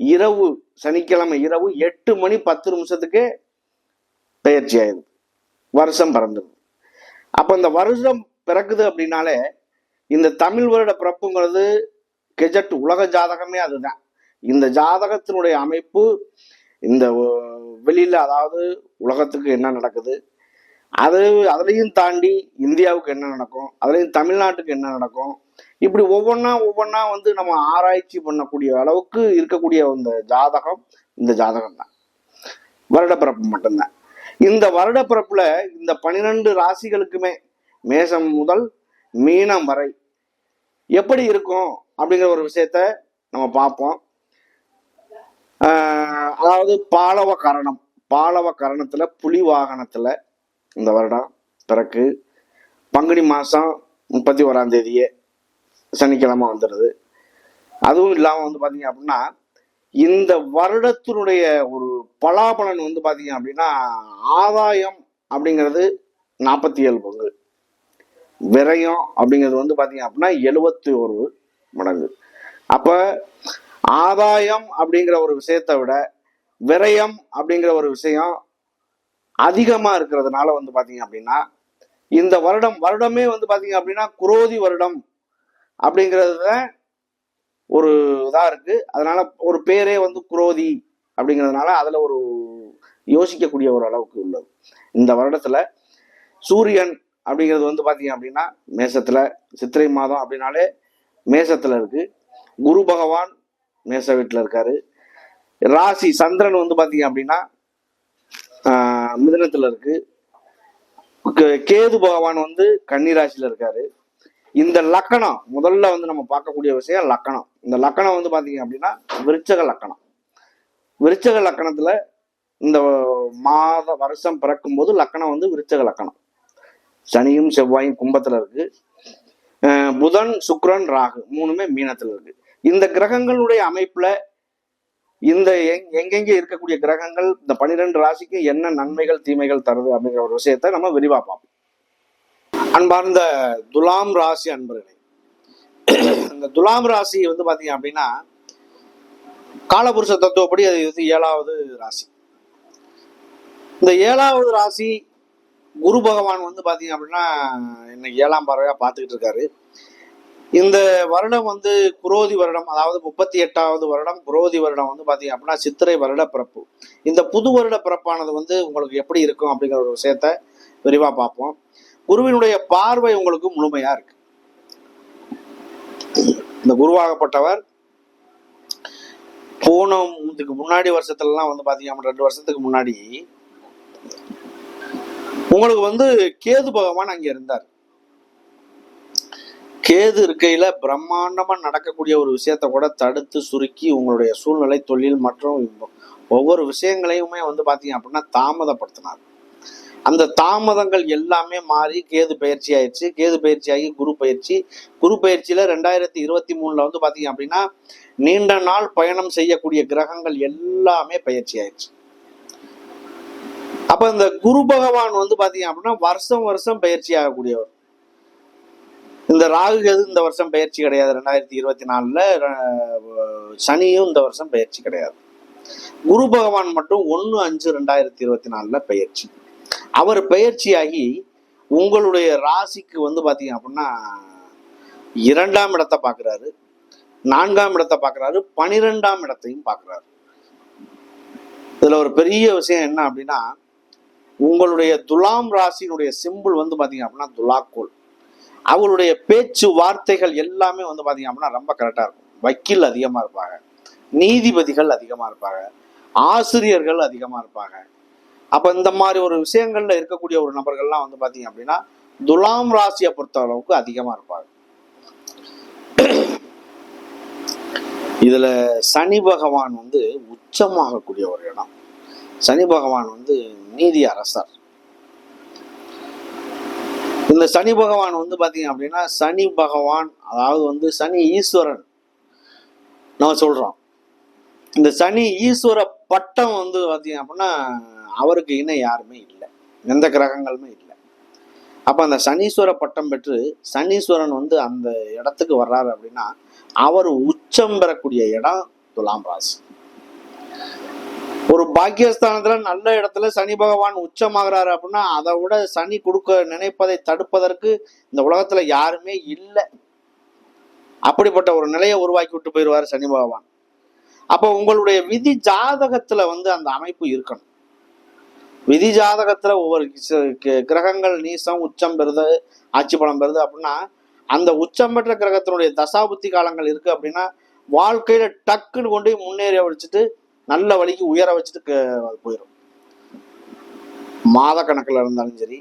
இரவு சனிக்கிழமை இரவு எட்டு மணி பத்து நிமிஷத்துக்கு பயிற்சி ஆயிடுது. வருஷம் பிறந்துருது. அப்போ இந்த வருஷம் பிறக்குது அப்படின்னாலே இந்த தமிழ் வருட பிறப்புங்கிறது கெஜட் உலக ஜாதகமே அதுதான். இந்த ஜாதகத்தினுடைய அமைப்பு இந்த வெளியில் அதாவது உலகத்துக்கு என்ன நடக்குது அது அதுலேயும் தாண்டி இந்தியாவுக்கு என்ன நடக்கும் அதுலேயும் தமிழ்நாட்டுக்கு என்ன நடக்கும் இப்படி ஒவ்வொன்றா ஒவ்வொன்றா வந்து நம்ம ஆராய்ச்சி பண்ணக்கூடிய அளவுக்கு இருக்கக்கூடிய இந்த ஜாதகம் இந்த ஜாதகம் தான் வருடப்பிறப்பு மட்டும்தான். இந்த வருடப்பிறப்புல இந்த பனிரெண்டு ராசிகளுக்குமே மேசம் முதல் மீனம் வரை எப்படி இருக்கும் அப்படிங்கிற ஒரு விஷயத்த நம்ம பார்ப்போம். ஆஹ் அதாவது பாலவ கரணம் பாலவ கரணத்துல புலி வாகனத்துல இந்த வருடம் பிறக்கு பங்குனி மாசம் முப்பத்தி ஓராம் தேதியே சனிக்கிழமை வந்துடுது. அதுவும் இல்லாமல் வந்து பார்த்தீங்க அப்படின்னா இந்த வருடத்தினுடைய ஒரு பலாபலன் வந்து பார்த்தீங்க அப்படின்னா ஆதாயம் அப்படிங்கிறது நாற்பத்தி ஏழு பங்கு விரயம் அப்படிங்கிறது வந்து பார்த்தீங்க அப்படின்னா எழுபத்தி ஒரு மடங்கு. அப்போ ஆதாயம் அப்படிங்கிற ஒரு விஷயத்தை விட விரயம் அப்படிங்கிற ஒரு விஷயம் அதிகமாக இருக்கிறதுனால வந்து பார்த்தீங்க அப்படின்னா இந்த வருடம் வருடமே வந்து பார்த்தீங்க அப்படின்னா குரோதி வருடம் அப்படிங்கிறது தான் ஒரு இதாக இருக்கு. அதனால ஒரு பேரே வந்து குரோதி அப்படிங்கிறதுனால அதில் ஒரு யோசிக்கக்கூடிய ஒரு அளவுக்கு உள்ளது. இந்த வருடத்தில் சூரியன் அப்படிங்கிறது வந்து பார்த்தீங்க அப்படின்னா மேசத்தில் சித்திரை மாதம் அப்படின்னாலே மேசத்தில் இருக்குது குரு பகவான் மேச வீட்டில் இருக்காரு. ராசி சந்திரன் வந்து பார்த்தீங்க அப்படின்னா மிதனத்தில் இருக்குது கே- கேது பகவான் வந்து கன்னிராசியில் இருக்காரு. இந்த லக்கணம் முதல்ல வந்து நம்ம பார்க்கக்கூடிய விஷயம் லக்கணம். இந்த லக்கணம் வந்து பார்த்தீங்க அப்படின்னா விருச்சக லக்கணம். விருச்சக லக்கணத்தில் இந்த மாத வருஷம் பிறக்கும் போது லக்கணம் வந்து விருச்சக லக்கணம். சனியும் செவ்வாயும் கும்பத்தில் இருக்கு. புதன் சுக்ரன் ராகு மூணுமே மீனத்தில் இருக்கு. இந்த கிரகங்களுடைய அமைப்புல இந்த எங்- எங்கெங்கே இருக்கக்கூடிய கிரகங்கள் இந்த பனிரெண்டு ராசிக்கு என்ன நன்மைகள் தீமைகள் தருது அப்படிங்கிற ஒரு விஷயத்த நம்ம விரிவாக பார்ப்போம். அன்பார்ந்த துலாம் ராசி அன்பர்களே இந்த துலாம் ராசி வந்து பாத்தீங்க அப்படின்னா காலபுருஷ தத்துவப்படி அது வந்து ஏழாவது ராசி. இந்த ஏழாவது ராசி குரு பகவான் வந்து பாத்தீங்க அப்படின்னா இன்னைக்கு ஏழாம் பார்வையா பார்த்துக்கிட்டு இருக்காரு. இந்த வருடம் வந்து குரோதி வருடம் அதாவது முப்பத்தி எட்டாவது வருடம் குரோதி வருடம் வந்து பாத்தீங்க அப்படின்னா சித்திரை வருட பிறப்பு. இந்த புது வருட பிறப்பானது வந்து உங்களுக்கு எப்படி இருக்கும் அப்படிங்கிற ஒரு விஷயத்த விரிவா பார்ப்போம். குருவினுடைய பார்வை உங்களுக்கு முழுமையா இருக்கு. இந்த குருவாகப்பட்டவர் போன இதுக்கு முன்னாடி வருஷத்துலலாம் வந்து பார்த்தீங்க ரெண்டு வருஷத்துக்கு முன்னாடி உங்களுக்கு வந்து கேது பகவான் அங்க இருந்தார். கேது இருக்கையில பிரம்மாண்டமா நடக்கக்கூடிய ஒரு விஷயத்த கூட தடுத்து சுருக்கி உங்களுடைய சூழ்நிலை தொழில் மற்றும் ஒவ்வொரு விஷயங்களையுமே வந்து பாத்தீங்க அப்படின்னா தாமதப்படுத்தினார். அந்த தாமதங்கள் எல்லாமே மாறி கேது பயிற்சி ஆயிடுச்சு. கேது பயிற்சி ஆகி குரு பயிற்சி. குரு பயிற்சியில ரெண்டாயிரத்தி இருபத்தி மூணுல வந்து பாத்தீங்க அப்படின்னா நீண்ட நாள் பயணம் செய்யக்கூடிய கிரகங்கள் எல்லாமே பயிற்சி ஆயிடுச்சு. அப்ப இந்த குரு பகவான் வந்து பாத்தீங்க அப்படின்னா வருஷம் வருஷம் பயிற்சி ஆகக்கூடியவர். இந்த ராகு கேது இந்த வருஷம் பயிற்சி கிடையாது. ரெண்டாயிரத்தி இருபத்தி நாலுல சனியும் இந்த வருஷம் பயிற்சி கிடையாது. குரு பகவான் மட்டும் ஒன்று அஞ்சு ரெண்டாயிரத்தி இருபத்தி நாலுல பயிற்சி. அவர் பயிற்சியாகி உங்களுடைய ராசிக்கு வந்து பார்த்தீங்க அப்படின்னா இரண்டாம் இடத்தை பார்க்குறாரு நான்காம் இடத்தை பார்க்குறாரு பனிரெண்டாம் இடத்தையும் பார்க்குறாரு இதில் ஒரு பெரிய விஷயம் என்ன அப்படின்னா உங்களுடைய துலாம் ராசியினுடைய சிம்பிள் வந்து பார்த்தீங்க அப்படின்னா துலாக்கோல். அவருடைய பேச்சு வார்த்தைகள் எல்லாமே வந்து பார்த்தீங்க அப்படின்னா ரொம்ப கரெக்டாக இருக்கும். வக்கீல் அதிகமாக இருப்பாங்க நீதிபதிகள் அதிகமாக இருப்பாங்க ஆசிரியர்கள் அதிகமாக இருப்பாங்க அப்போ இந்த மாதிரி ஒரு விஷயங்கள்ல இருக்கக்கூடிய ஒரு நபர்கள்லாம் வந்து பார்த்தீங்க அப்படின்னா துலாம் ராசியை பொறுத்த அளவுக்கு அதிகமாக இருப்பாங்க. இதுல சனி பகவான் வந்து உச்சமாகக்கூடிய ஒரு இடம். சனி பகவான் வந்து நீதி அரசர். இந்த சனி பகவான் வந்து பாத்தீங்க அப்படின்னா சனி பகவான் அதாவது வந்து சனி ஈஸ்வரன். நம்ம சொல்றோம். இந்த சனி ஈஸ்வர பட்டம் வந்து பாத்தீங்க அப்படின்னா அவருக்கு இணை யாருமே இல்லை. எந்த கிரகங்களுமே இல்லை. அப்போ அந்த சனீஸ்வர பட்டம் பெற்று சனீஸ்வரன் வந்து அந்த இடத்துக்கு வர்றாரு அப்படின்னா அவர் உச்சம் பெறக்கூடிய இடம் துலாம் ராசி. ஒரு பாக்கியஸ்தானத்துல நல்ல இடத்துல சனி பகவான் உச்சமாகிறாரு அப்படின்னா அதை விட சனி கொடுக்க நினைப்பதை தடுப்பதற்கு இந்த உலகத்துல யாருமே இல்லை. அப்படிப்பட்ட ஒரு நிலையை உருவாக்கி விட்டு போயிடுவார் சனி பகவான். அப்போ உங்களுடைய விதி ஜாதகத்துல வந்து அந்த அமைப்பு இருக்கணும். விதி ஜாதகத்துல ஒவ்வொரு கிரகங்கள் நீசம் உச்சம் பெறுது ஆட்சி பலம் பெறுது அப்படின்னா அந்த உச்சம் பெற்ற கிரகத்தினுடைய தசாபுத்தி காலங்கள் இருக்கு அப்படின்னா வாழ்க்கையில டக்குன்னு கொண்டு போய் முன்னேற வச்சுட்டு நல்ல வழிக்கு உயர வச்சுட்டு போயிடும் மாத கணக்குல இருந்தாலும் சரி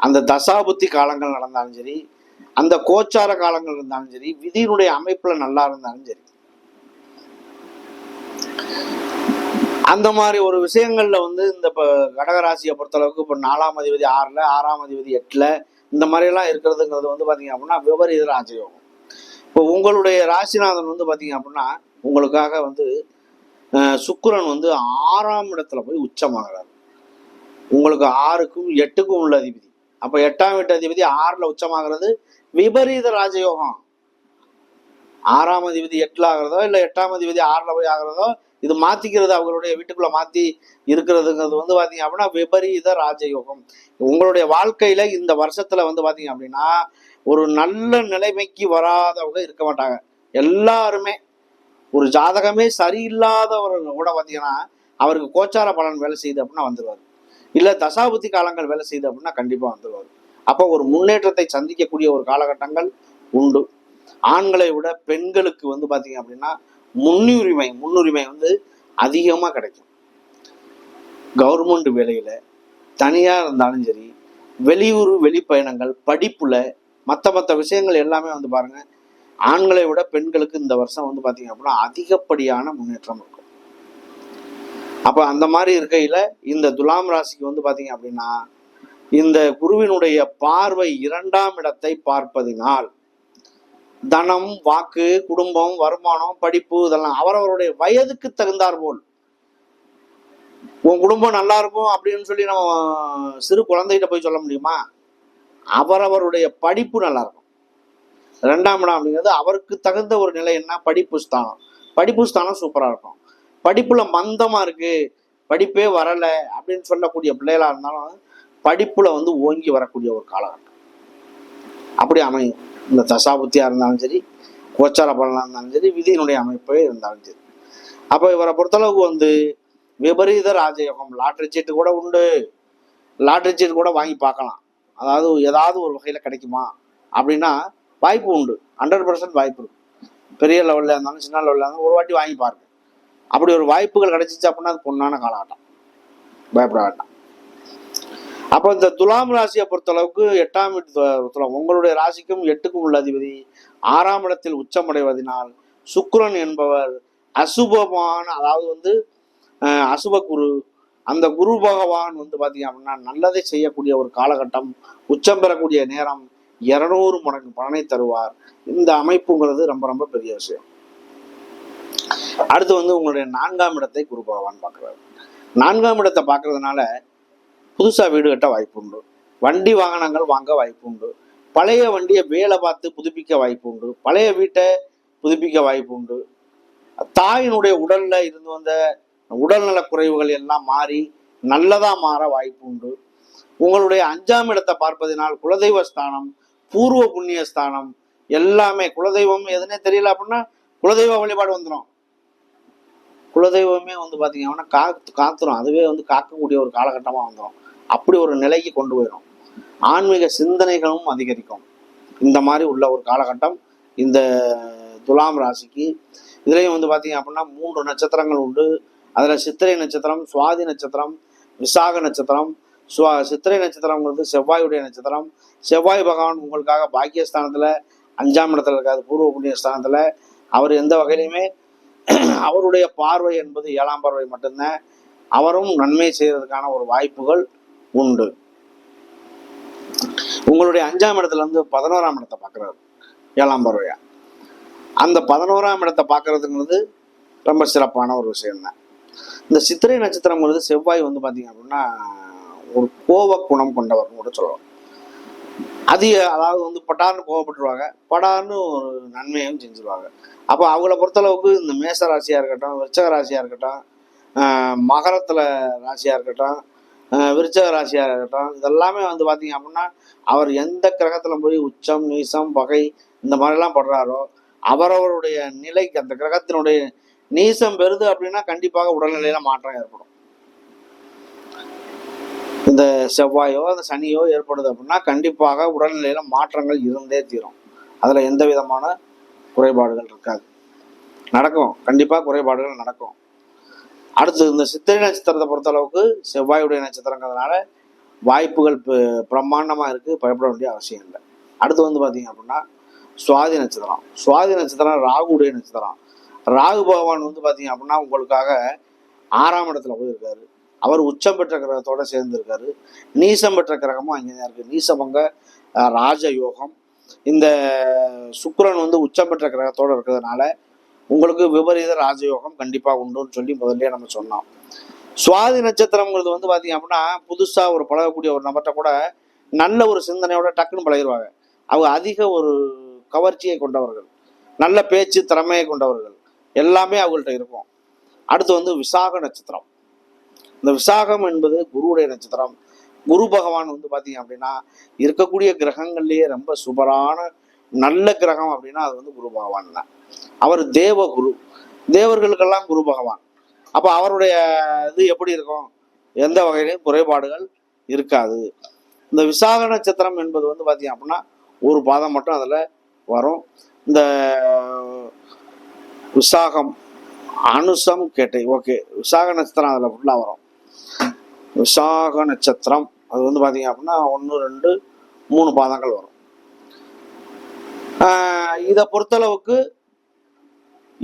அந்த தசாபுத்தி காலங்கள் நடந்தாலும் சரி அந்த கோச்சார காலங்கள் இருந்தாலும் சரி விதியினுடைய அமைப்புல நல்லா இருந்தாலும் சரி. அந்த மாதிரி ஒரு விஷயங்கள்ல வந்து இந்த இப்போ கடகராசியை பொறுத்தளவுக்கு இப்போ நாலாம் அதிபதி ஆறுல ஆறாம் அதிபதி எட்டுல இந்த மாதிரி எல்லாம் இருக்கிறதுங்கிறது வந்து பாத்தீங்க அப்படின்னா விபரீத ராஜயோகம். இப்போ உங்களுடைய ராசிநாதன் வந்து பாத்தீங்க அப்படின்னா உங்களுக்காக வந்து அஹ், சுக்கிரன் வந்து ஆறாம் இடத்துல போய் உச்சமாகிறார். உங்களுக்கு ஆறுக்கும் எட்டுக்கும் உள்ள அதிபதி. அப்ப எட்டாம் வீட்டு அதிபதி ஆறுல உச்சமாகிறது விபரீத ராஜயோகம். ஆறாம் அதிபதி எட்டுல ஆகிறதோ இல்லை எட்டாம் அதிபதி ஆறில் போய் ஆகிறதோ இது மாத்திக்கிறது அவங்களுடைய வீட்டுக்குள்ள மாத்தி இருக்கிறதுங்கிறது வந்து பாத்தீங்க அப்படின்னா விபரீத ராஜயோகம். உங்களுடைய வாழ்க்கையில இந்த வருஷத்துல வந்து பாத்தீங்க அப்படின்னா ஒரு நல்ல நிலைமைக்கு வராதவங்க இருக்க மாட்டாங்க. எல்லாருமே ஒரு ஜாதகமே சரியில்லாதவர்கள் கூட பாத்தீங்கன்னா அவருக்கு கோச்சார பலன் வேலை செய்யுது அப்படின்னா வந்துடுவார் இல்ல தசாபுத்தி காலங்கள் வேலை செய்யுது அப்படின்னா கண்டிப்பா வந்துடுவார் அப்போ ஒரு முன்னேற்றத்தை சந்திக்கக்கூடிய ஒரு காலகட்டங்கள் உண்டு. ஆண்களை விட பெண்களுக்கு வந்து பாத்தீங்க அப்படின்னா முன்னுரிமை முன்னுரிமை வந்து அதிகமா கிடைக்கும். கவர்மெண்ட் வேலையில தனியா இருந்தாலும் சரி வெளியூர் வெளிப்பயணங்கள் படிப்புல மற்ற மற்ற விஷயங்கள் எல்லாமே வந்து பாருங்க ஆண்களை விட பெண்களுக்கு இந்த வருஷம் வந்து பாத்தீங்க அப்படின்னா அதிகப்படியான முன்னேற்றம் இருக்கும் அப்ப அந்த மாதிரி இருக்கையில இந்த துலாம் ராசிக்கு வந்து பாத்தீங்க அப்படின்னா இந்த குருவினுடைய பார்வை இரண்டாம் இடத்தை பார்ப்பதினால் தனம் வாக்கு குடும்பம் வருமானம் படிப்பு இதெல்லாம் அவரவருடைய வயதுக்கு தகுந்தார் போல். உன் குடும்பம் நல்லா இருக்கும் அப்படின்னு சொல்லி நம்ம சிறு குழந்தைகிட்ட போய் சொல்ல முடியுமா? அவரவருடைய படிப்பு நல்லா இருக்கும். ரெண்டாம் இடம் அப்படிங்கிறது அவருக்கு தகுந்த ஒரு நிலை என்ன? படிப்பு ஸ்தானம். படிப்பு ஸ்தானம் சூப்பரா இருக்கும். படிப்புல மந்தமா இருக்கு. படிப்பே வரல அப்படின்னு சொல்லக்கூடிய பிள்ளைகளா இருந்தாலும் படிப்புல வந்து ஓங்கி வரக்கூடிய ஒரு காலகட்டம். அப்படி அமையும். இந்த தசாபுத்தியாக இருந்தாலும் சரி கோச்சார பலனாக இருந்தாலும் சரி விதியினுடைய அமைப்பே இருந்தாலும் சரி. அப்போ இவரை பொறுத்தளவுக்கு வந்து விபரீத ராஜயோகம் லாட்ரி சீட்டு கூட உண்டு. லாட்ரி சீட்டு கூட வாங்கி பார்க்கலாம். அதாவது ஏதாவது ஒரு வகையில் கிடைக்குமா? அப்படின்னா வாய்ப்பு உண்டு. ஹண்ட்ரட் பர்சன்ட் வாய்ப்பு இருக்கு. பெரிய லெவலில் இருந்தாலும் சின்ன லெவலில் இருந்தாலும் ஒரு வாட்டி வாங்கி பாருங்க அப்படி ஒரு வாய்ப்புகள் கிடைச்சிச்சு அப்படின்னா அது பொண்ணான காலகட்டம். பயப்பட வேண்டாம். அப்போ இந்த துலாம் ராசியை பொறுத்தளவுக்கு எட்டாம் வீட்டு துலாம் உங்களுடைய ராசிக்கும் எட்டுக்கும் உள்ள அதிபதி ஆறாம் இடத்தில் உச்சமடைவதனால் சுக்கரன் என்பவர் அசுபமான அதாவது வந்து அசுப குரு. அந்த குரு பகவான் வந்து பாத்தீங்க அப்படின்னா நல்லதை செய்யக்கூடிய ஒரு காலகட்டம் உச்சம் பெறக்கூடிய நேரம் இருநூறு மடங்கு பலனை தருவார். இந்த அமைப்புங்கிறது ரொம்ப ரொம்ப பெரிய விஷயம். அடுத்து வந்து உங்களுடைய நான்காம் இடத்தை குரு பகவான் பார்க்கிறார். நான்காம் இடத்தை பார்க்கறதுனால புதுசாக வீடு கட்ட வாய்ப்பு உண்டு. வண்டி வாகனங்கள் வாங்க வாய்ப்பு உண்டு. பழைய வண்டியை வேலை பார்த்து புதுப்பிக்க வாய்ப்பு உண்டு. பழைய வீட்டை புதுப்பிக்க வாய்ப்பு உண்டு. தாயினுடைய உடல்ல இருந்து வந்த உடல்நல குறைவுகள் எல்லாம் மாறி நல்லதா மாற வாய்ப்பு உண்டு. உங்களுடைய அஞ்சாம் இடத்தை பார்ப்பதினால் குலதெய்வ ஸ்தானம் பூர்வ புண்ணிய ஸ்தானம் எல்லாமே குலதெய்வம் எதுனே தெரியல அப்படின்னா குலதெய்வ வழிபாடு வந்துடும் குலதெய்வமே வந்து பார்த்தீங்கன்னா காத்து காத்துரும். அதுவே வந்து காக்கக்கூடிய ஒரு காலகட்டமாக வந்துடும் அப்படி ஒரு நிலைக்கு கொண்டு போயிடும். ஆன்மீக சிந்தனைகளும் அதிகரிக்கும். இந்த மாதிரி உள்ள ஒரு காலகட்டம் இந்த துலாம் ராசிக்கு இதுலேயும் வந்து பார்த்தீங்க அப்படின்னா மூன்று நட்சத்திரங்கள் உண்டு. அதில் சித்திரை நட்சத்திரம் சுவாதி நட்சத்திரம் விசாக நட்சத்திரம். சுவா சித்திரை நட்சத்திரங்கிறது செவ்வாயுடைய நட்சத்திரம். செவ்வாய் பகவான் உங்களுக்காக பாக்கியஸ்தானத்தில் அஞ்சாம் இடத்துல இருக்காது பூர்வ புண்ணிய ஸ்தானத்தில். அவர் எந்த வகையிலையுமே அவருடைய பார்வை என்பது ஏழாம் பார்வை மட்டும்தான். அவரும் நன்மை செய்வதற்கான ஒரு வாய்ப்புகள். உண்டு. உங்களுடைய அஞ்சாம் இடத்துல இருந்து பதினோராம் இடத்தை பார்க்குறாரு. ஏழாம் பருவையா. அந்த பதினோராம் இடத்தை பார்க்கறதுங்கிறது ரொம்ப சிறப்பான ஒரு விஷயம்தான். இந்த சித்திரை நட்சத்திரங்கிறது செவ்வாய் வந்து பார்த்தீங்க அப்படின்னா ஒரு கோப குணம் கொண்டவர்னு கூட சொல்லலாம். அதிக அதாவது வந்து படார்னு கோவப்பட்டுருவாங்க படார்னு ஒரு நன்மையும் செஞ்சுருவாங்க. அப்போ அவங்கள பொறுத்தளவுக்கு இந்த மேச ராசியாக இருக்கட்டும் விருச்சக ராசியாக இருக்கட்டும் மகரத்தில் ராசியாக இருக்கட்டும் விருச்சக ராசியாக இருக்கட்டும். இதெல்லாமே வந்து பார்த்தீங்க அப்படின்னா அவர் எந்த கிரகத்தில் போய் உச்சம் நீசம் பகை இந்த மாதிரிலாம் படுறாரோ அவரவருடைய நிலைக்கு அந்த கிரகத்தினுடைய நீசம் பெறுது அப்படின்னா கண்டிப்பாக உடல்நிலையில மாற்றம் ஏற்படும். இந்த செவ்வாயோ அந்த சனியோ ஏற்படுது அப்படின்னா கண்டிப்பாக உடல்நிலையில மாற்றங்கள் இருந்தே தீரும். அதில் எந்த விதமான குறைபாடுகள் இருக்காது. நடக்கும். கண்டிப்பாக குறைபாடுகள் நடக்கும். அடுத்து இந்த சித்திரை நட்சத்திரத்தை பொறுத்த அளவுக்கு செவ்வாயுடைய நட்சத்திரங்கிறதுனால வாய்ப்புகள் பிரம்மாண்டமாக இருக்குது பயப்பட வேண்டிய அவசியம் இல்லை. அடுத்து வந்து பார்த்தீங்க அப்படின்னா சுவாதி நட்சத்திரம். சுவாதி நட்சத்திரம் ராகுடைய நட்சத்திரம். ராகு பகவான் வந்து பார்த்தீங்க அப்படின்னா உங்களுக்காக ஆறாம் இடத்துல போயிருக்காரு. அவர் உச்சம் பெற்ற கிரகத்தோட சேர்ந்துருக்காரு. நீசம் பெற்ற கிரகமும் அங்கே தான் இருக்குது நீசபங்க ராஜயோகம். இந்த சுக்கரன் வந்து உச்சம் பெற்ற கிரகத்தோட இருக்கிறதுனால உங்களுக்கு விபரீத ராஜயோகம் கண்டிப்பா உண்டுன்னு சொல்லி முதல்ல நம்ம சொன்னோம். சுவாதி நட்சத்திரம்ங்கிறது வந்து பார்த்தீங்க அப்படின்னா புதுசா ஒரு பழகக்கூடிய ஒரு நபர்கிட்ட கூட நல்ல ஒரு சிந்தனையோட டக்குன்னு பழகிடுவாங்க அவங்க அதிக ஒரு கவர்ச்சியை கொண்டவர்கள். நல்ல பேச்சு திறமையை கொண்டவர்கள். எல்லாமே அவங்கள்ட்ட இருக்கும். அடுத்து வந்து விசாக நட்சத்திரம். இந்த விசாகம் என்பது குருவுடைய நட்சத்திரம். குரு பகவான் வந்து பார்த்தீங்க அப்படின்னா இருக்கக்கூடிய கிரகங்கள்லயே ரொம்ப சூப்பரான நல்ல கிரகம் அப்படின்னா அது வந்து குரு பகவான் தான். அவர் தேவ குரு தேவர்களுக்கெல்லாம் குரு பகவான். அப்போ அவருடைய இது எப்படி இருக்கும்? எந்த வகையிலும் குறைபாடுகள் இருக்காது. இந்த விசாக நட்சத்திரம் என்பது வந்து பார்த்தீங்க அப்படின்னா ஒரு பாதம் மட்டும் அதில் வரும். இந்த விசாகம் அனுசம் கேட்டை. ஓகே விசாக நட்சத்திரம் அதில் ஃபுல்லாக வரும். விசாக நட்சத்திரம் அது வந்து பார்த்தீங்க அப்படின்னா ஒன்று ரெண்டு மூணு பாதங்கள் வரும். இதை பொறுத்தளவுக்கு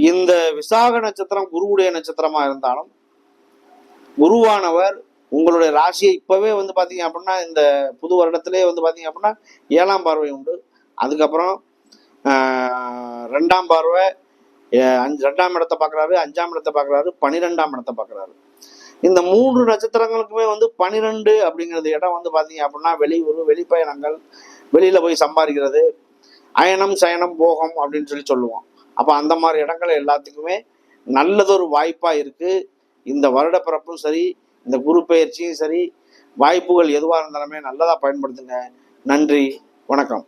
இந்த விசாக நட்சத்திரம் குருவுடைய நட்சத்திரமா இருந்தாலும் குருவானவர் உங்களுடைய ராசியை இப்பவே வந்து பாத்தீங்க அப்படின்னா இந்த புது வருடத்திலே வந்து பாத்தீங்க அப்படின்னா ஏழாம் பார்வை உண்டு. அதுக்கப்புறம் ரெண்டாம் பார்வை அஞ்சு ரெண்டாம் இடத்தை பார்க்குறாரு அஞ்சாம் இடத்தை பார்க்குறாரு பன்னிரெண்டாம் இடத்தை பார்க்குறாரு இந்த மூன்று நட்சத்திரங்களுக்குமே வந்து பனிரெண்டு அப்படிங்கிறது இடம் வந்து பார்த்தீங்க அப்படின்னா வெளியூர் வெளிப்பயணங்கள் வெளியில் போய் சம்பாதிக்கிறது அயனம் சயனம் போகம் அப்படின்னு சொல்லி சொல்லுவோம். அப்போ அந்த மாதிரி இடங்கள் எல்லாத்துக்குமே நல்லதொரு வாய்ப்பாக இருக்குது இந்த வருடப்பிறப்பும் சரி இந்த குரு பயிற்சியும் சரி வாய்ப்புகள் எதுவாக இருந்தாலுமே நல்லதாக பயன்படுத்துங்க. நன்றி வணக்கம்.